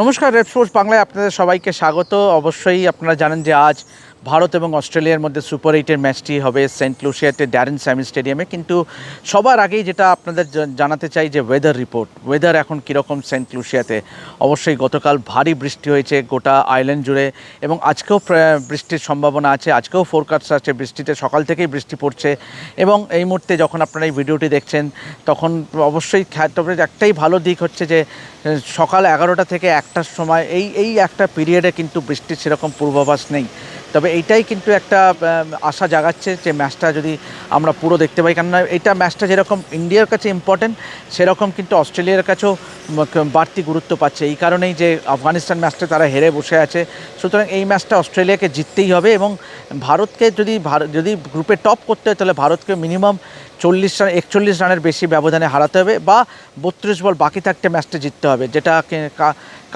নমস্কার রেড বাংলায় আপনাদের সবাইকে স্বাগত। অবশ্যই আপনারা জানেন যে আজ ভারত এবং অস্ট্রেলিয়ার মধ্যে সুপার এইটের ম্যাচটি হবে সেন্ট লুসিয়াতে ড্যারেন স্যামি স্টেডিয়ামে। কিন্তু সবার আগেই যেটা আপনাদের জানাতে চাই যে ওয়েদার রিপোর্ট ওয়েদার এখন কীরকম সেন্ট লুসিয়াতে? অবশ্যই গতকাল ভারী বৃষ্টি হয়েছে গোটা আইল্যান্ড জুড়ে এবং আজকেও বৃষ্টির সম্ভাবনা আছে, আজকেও ফোরকাস্ট আছে বৃষ্টিতে, সকাল থেকেই বৃষ্টি পড়ছে এবং এই মুহূর্তে যখন আপনারা এই ভিডিওটি দেখছেন, তখন অবশ্যই তবে একটাই ভালো দিক হচ্ছে যে, সকাল এগারোটা থেকে একটার সময়, এই এই একটা পিরিয়ডে কিন্তু বৃষ্টির সেরকম পূর্বাভাস নেই। তবে এইটাই কিন্তু একটা আশা জাগাচ্ছে যে ম্যাচটা যদি আমরা পুরো দেখতে পাই। কেননা এইটা ম্যাচটা যেরকম ইন্ডিয়ার কাছে ইম্পর্টেন্ট সেরকম কিন্তু অস্ট্রেলিয়ার কাছেও বাড়তি গুরুত্ব পাচ্ছে। এই কারণেই যে আফগানিস্তান ম্যাচটা তারা হেরে বসে আছে। সুতরাং এই ম্যাচটা অস্ট্রেলিয়াকে জিততেই হবে এবং ভারতকে যদি যদি গ্রুপে টপ করতে হয়, তাহলে ভারতকে মিনিমাম চল্লিশ রান, একচল্লিশ রানের বেশি ব্যবধানে হারাতে হবে বা বত্রিশ বল বাকি থাকতে ম্যাচটা জিততে হবে, যেটা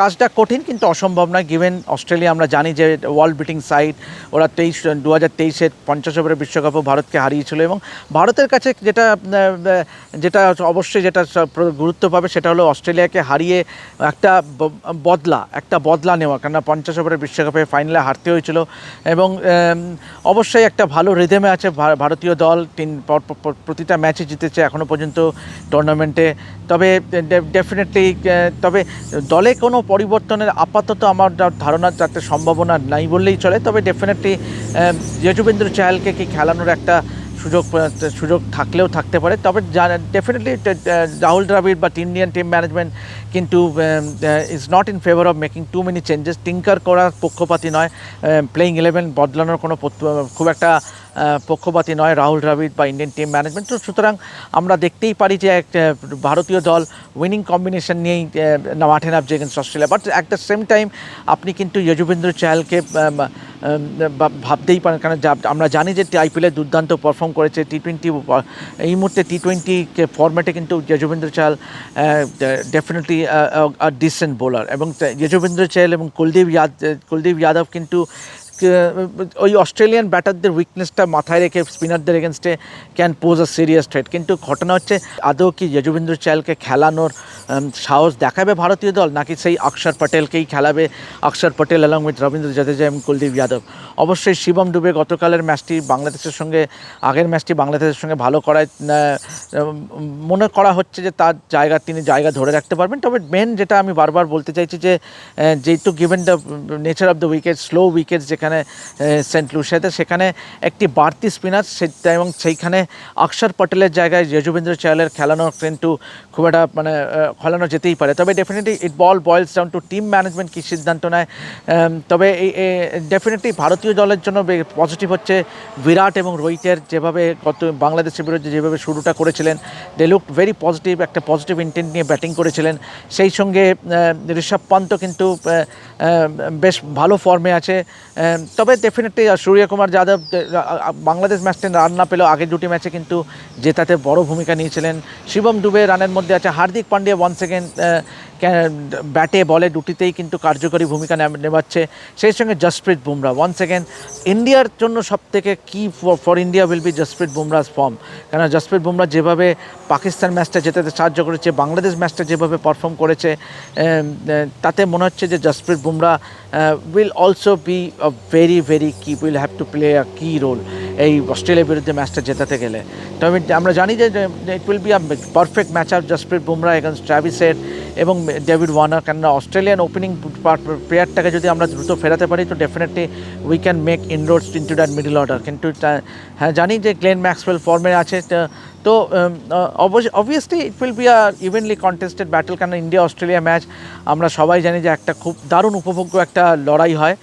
কাজটা কঠিন কিন্তু অসম্ভব নয়। গিভেন অস্ট্রেলিয়া আমরা জানি যে ওয়ার্ল্ড বিটিং সাইড ওরা তেইশ দু হাজার তেইশের পঞ্চাশ ওভারের বিশ্বকাপও ভারতকে হারিয়েছিল এবং ভারতের কাছে যেটা যেটা অবশ্যই যেটা গুরুত্ব পাবে সেটা হলো অস্ট্রেলিয়াকে হারিয়ে একটা বদলা একটা বদলা নেওয়া। কেননা পঞ্চাশ ওভারের বিশ্বকাপে ফাইনালে হারতে হয়েছিল এবং অবশ্যই একটা ভালো রিদেমে আছে ভারতীয় দল। তিন পর- পর- পর- প্রতিটা ম্যাচে জিতেছে এখনও পর্যন্ত টুর্নামেন্টে তবে ডেফিনেটলি তবে দলে কোনো পরিবর্তনের আপাতত আমার ধারণা যাতে সম্ভাবনা নাই বললেই চলে। তবে ডেফিনেটলি যজুবেন্দ্র চাহালকে কি খেলানোর একটা সুযোগ সুযোগ থাকলেও থাকতে পারে। তবে ডেফিনেটলি রাহুল দ্রাবিড় বা ইন্ডিয়ান টিম ম্যানেজমেন্ট কিন্তু is not in favour of making too many changes tinker করার পক্ষপাতী নয়। প্লেইং ইলেভেন বদলানোর কোনো খুব একটা পক্ষপাতী নয় রাহুল দ্রাবিড় বা ইন্ডিয়ান টিম ম্যানেজমেন্ট তো সুতরাং আমরা দেখতেই পারি যে এক আহ, ভারতীয় দল উইনিং কম্বিনেশন নিয়েই মাঠে নামছে against Australia. But at the same time আপনি কিন্তু যজুবেন্দ্র চাহালকে ভাবতেই পারেন কারণ আমরা জানি যে আইপিএলে দুর্দান্ত পারফর্ম করেছে টি টোয়েন্টি এই মুহূর্তে টি টোয়েন্টি ফরম্যাটে কিন্তু Yuzvendra Chahal definitely decent bowler এবং যজুবেন্দ্র চাহাল এবং কুলদীপ ইয়াদ কুলদীপ যাদব কিন্তু ওই অস্ট্রেলিয়ান ব্যাটারদের উইকনেসটা মাথায় রেখে স্পিনারদের এগেনস্টে can pose a serious threat কিন্তু ঘটনা হচ্ছে, আদৌ কি যজুবেন্দ্র চায়ালকে খেলানোর সাহস দেখাবে ভারতীয় দল? নাকি সেই অক্ষর পটেলকেই খেলাবে? অক্ষর পটেল অ্যালং উইথ রবীন্দ্র জাদেজা এবং কুলদীপ যাদব। অবশ্যই শিবম ডুবে গতকালের ম্যাচটি বাংলাদেশের সঙ্গে, আগের ম্যাচটি বাংলাদেশের সঙ্গে ভালো করায় মনে করা হচ্ছে যে তার জায়গা, তিনি জায়গা ধরে রাখতে পারবেন। তবে মেন যেটা আমি বারবার বলতে চাইছি যে যেহেতু given the nature of the wicket slow wicket যেখানে সেন্ট লুসিয়াতে সেখানে একটি বাড়তি স্পিনার এবং সেইখানে অক্ষর পটেলের জায়গায় যজুবেন্দ্র চাহলের খেলানো কিন্তু খুব একটা মানে খেলানো যেতেই পারে। তবে definitely it ball boils down to team management কী সিদ্ধান্ত নেয়? তবে এই ডেফিনেটলি ভারতীয় দলের জন্য পজিটিভ হচ্ছে বিরাট এবং রোহিতের যেভাবে গত বাংলাদেশের বিরুদ্ধে যেভাবে শুরুটা করেছিলেন দে লুক ভেরি পজিটিভ একটা পজিটিভ ইন্টেন্ট নিয়ে ব্যাটিং করেছিলেন। সেই সঙ্গে ঋষভ পন্ত কিন্তু বেশ ভালো ফর্মে আছে। তবে ডেফিনেটলি সূর্যকুমার যাদব বাংলাদেশ ম্যাচটা রান না পেলেও আগের দুটি ম্যাচে কিন্তু জেতাতে বড় ভূমিকা নিয়েছিলেন। শিবম দুবে রানের মধ্যে আছে হার্দিক পান্ডিয়া ওয়ান সেকেন্ড ব্যাটে, বলে দুটিতেই কিন্তু কার্যকরী ভূমিকা নেবাচ্ছে সেই সঙ্গে জসপ্রীত বুমরা। ওয়ান সেকেন্ড ইন্ডিয়ার জন্য সব থেকে key for India will be Jasprit Bumrah form কেন জসপ্রীত বুমরা যেভাবে পাকিস্তান ম্যাচটা জেতাতে সাহায্য করেছে, বাংলাদেশ ম্যাচটা যেভাবে পারফর্ম করেছে তাতে মনে হচ্ছে যে Jasprit Bumrah will also be a very very key will have to play a key role এই অস্ট্রেলিয়ার বিরুদ্ধে ম্যাচটা জেতাতে গেলে। তবে আমরা জানি যে it will be a perfect match up Jasprit Bumrah against ট্রাভিসের এবং ডেভিড ওয়ার্নার কেননা অস্ট্রেলিয়ান ওপেনিং প্লেয়ারটাকে যদি আমরা দ্রুত ফেরাতে পারি, তো definitely we can make inroads into that middle order কিন্তু হ্যাঁ জানি যে গ্লেন ম্যাক্সওয়েল ফর্মে আছে, তা- obviously it will be a evenly contested battle কেন ইন্ডিয়া অস্ট্রেলিয়া ম্যাচ আমরা সবাই জানি যে একটা খুব দারুণ, উপভোগ্য একটা লড়াই হয়।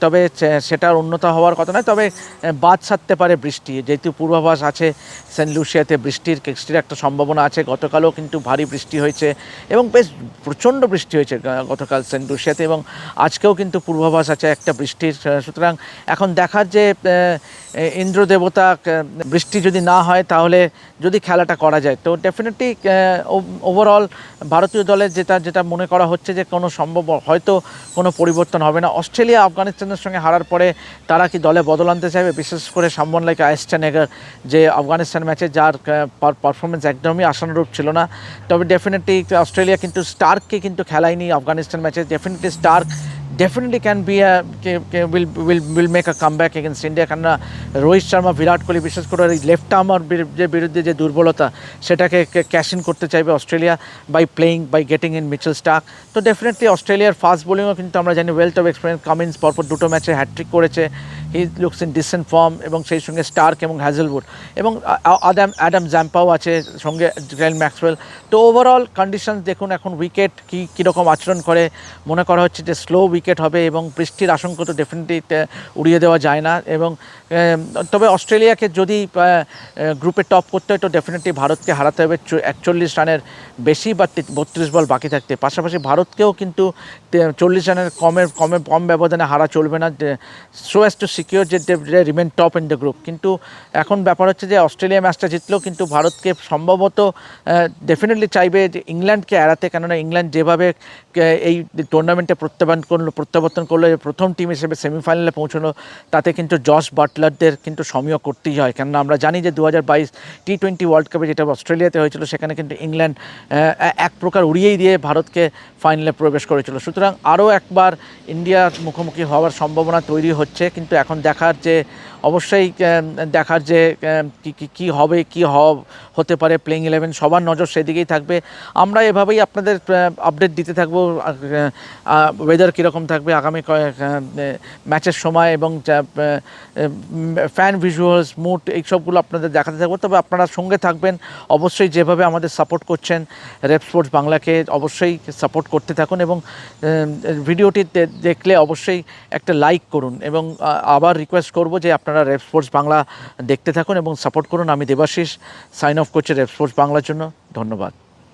তবে সে- সেটার উন্নত হওয়ার কথা নয়, তবে বাদ সারতে পারে বৃষ্টি। যেহেতু পূর্বাভাস আছে, সেন্ট লুসিয়াতে বৃষ্টির বৃষ্টির একটা সম্ভাবনা আছে, গতকালও কিন্তু ভারী বৃষ্টি হয়েছে এবং বেশ প্রচণ্ড বৃষ্টি হয়েছে গতকাল সেন্ট লুসিয়াতে এবং আজকেও কিন্তু পূর্বাভাস আছে একটা বৃষ্টির সুতরাং এখন দেখার যে ইন্দ্র দেবতা বৃষ্টি যদি না হয় তাহলে যদি খেলাটা করা যায়, তো ডেফিনেটলি ওভারঅল ভারতীয় দলের যেটা যেটা মনে করা হচ্ছে যে কোনো সম্ভব, হয়তো কোনো পরিবর্তন হবে না। অস্ট্রেলিয়া আফগানিস্তানের সঙ্গে হারার পরে তারা কি দলে বদল আনতে চাইবে? বিশেষ করে সাম্বন লাইক আইস্টানেগার যে আফগানিস্তান ম্যাচে যার পারফরমেন্স একদমই আশানুরূপ ছিল না। তবে ডেফিনেটলি অস্ট্রেলিয়া কিন্তু স্টার্ককে কিন্তু খেলায়নি আফগানিস্তান ম্যাচে। Definitely Starc definitely can be a ca- ca- will will will make a comeback against India. Rohit Sharma Virat Kohli বিশেষ করে এই লেফট আর্মার যে বিরুদ্ধে যে দুর্বলতা, সেটাকে ক্যাশ ইন করতে চাইবে Australia by playing by getting in Mitchell Starc তো ডেফিনেটলি অস্ট্রেলিয়ার ফাস্ট বোলিংও কিন্তু আমরা জানি ওয়েলথ অফ এক্সপিরিয়েন্স কামিন্স পরপর দুটো ম্যাচে হ্যাট্রিক করেছে। He looks in decent form এবং সেই সঙ্গে স্টার্ক এবং হ্যাজেলউড এবং আদাম অ্যাডাম জ্যাম্পাও আছে, সঙ্গে গ্রেল ম্যাক্সওয়েল তো ওভারঅল কন্ডিশনস দেখুন, এখন উইকেট কী কীরকম আচরণ করে, মনে করা হচ্ছে যে স্লো উইকেট হবে এবং বৃষ্টির আশঙ্কা তো ডেফিনেটলি উড়িয়ে দেওয়া যায় না এবং তবে অস্ট্রেলিয়াকে যদি গ্রুপে টপ করতে হয় তো ডেফিনেটলি ভারতকে হারাতে হবে। একচল্লিশ রানের বেশি বা বত্রিশ বল বাকি থাকতে। পাশাপাশি ভারতকেও কিন্তু চল্লিশ রানের কমের, কমে কম ব্যবধানে হারা চলবে না। সো অ্যাজ টু সিকিউর যে remain top in the group কিন্তু এখন ব্যাপার হচ্ছে যে অস্ট্রেলিয়া ম্যাচটা জিতলেও কিন্তু ভারতকে সম্ভবত ডেফিনেটলি চাইবে যে ইংল্যান্ডকে এড়াতে। কেননা ইংল্যান্ড যেভাবে এই টুর্নামেন্টে প্রত্যাবর্তন করল প্রত্যাবর্তন করল প্রথম টিম হিসেবে সেমিফাইনালে পৌঁছলো, তাতে কিন্তু জশ বাটলারদের কিন্তু সমীহ করতেই হয়। কেননা আমরা জানি যে দু হাজার বাইশ টি টোয়েন্টি ওয়ার্ল্ড কাপে যেটা অস্ট্রেলিয়াতে হয়েছিল, সেখানে কিন্তু ইংল্যান্ড এক প্রকার উড়িয়েই দিয়ে ভারতকে ফাইনালে প্রবেশ করেছিল। সুতরাং আরও একবার ইন্ডিয়ার মুখোমুখি হওয়ার সম্ভাবনা তৈরি হচ্ছে। কিন্তু এখন দেখার যে, অবশ্যই দেখার যে কি হবে, কি হতে পারে প্লেইং ইলেভেন সবার নজর সেদিকেই থাকবে। আমরা এভাবেই আপনাদের আপডেট দিতে থাকব ওয়েদার কীরকম থাকবে আগামী ম্যাচের সময় এবং ফ্যান ভিজুয়ালস মুড এইসবগুলো আপনাদের দেখাতে থাকব। তবে আপনারা সঙ্গে থাকবেন, অবশ্যই যেভাবে আমাদের সাপোর্ট করছেন রেপ স্পোর্টস বাংলাকে অবশ্যই সাপোর্ট করতে থাকুন এবং ভিডিওটি দেখলে অবশ্যই একটা লাইক করুন এবং আবার রিকোয়েস্ট করব যে আপনারা রেপ স্পোর্টস বাংলা দেখতে থাকুন এবং সাপোর্ট করুন। আমি দেবাশিস সাইন অফ করছি রেপ স্পোর্টস বাংলার জন্য। ধন্যবাদ।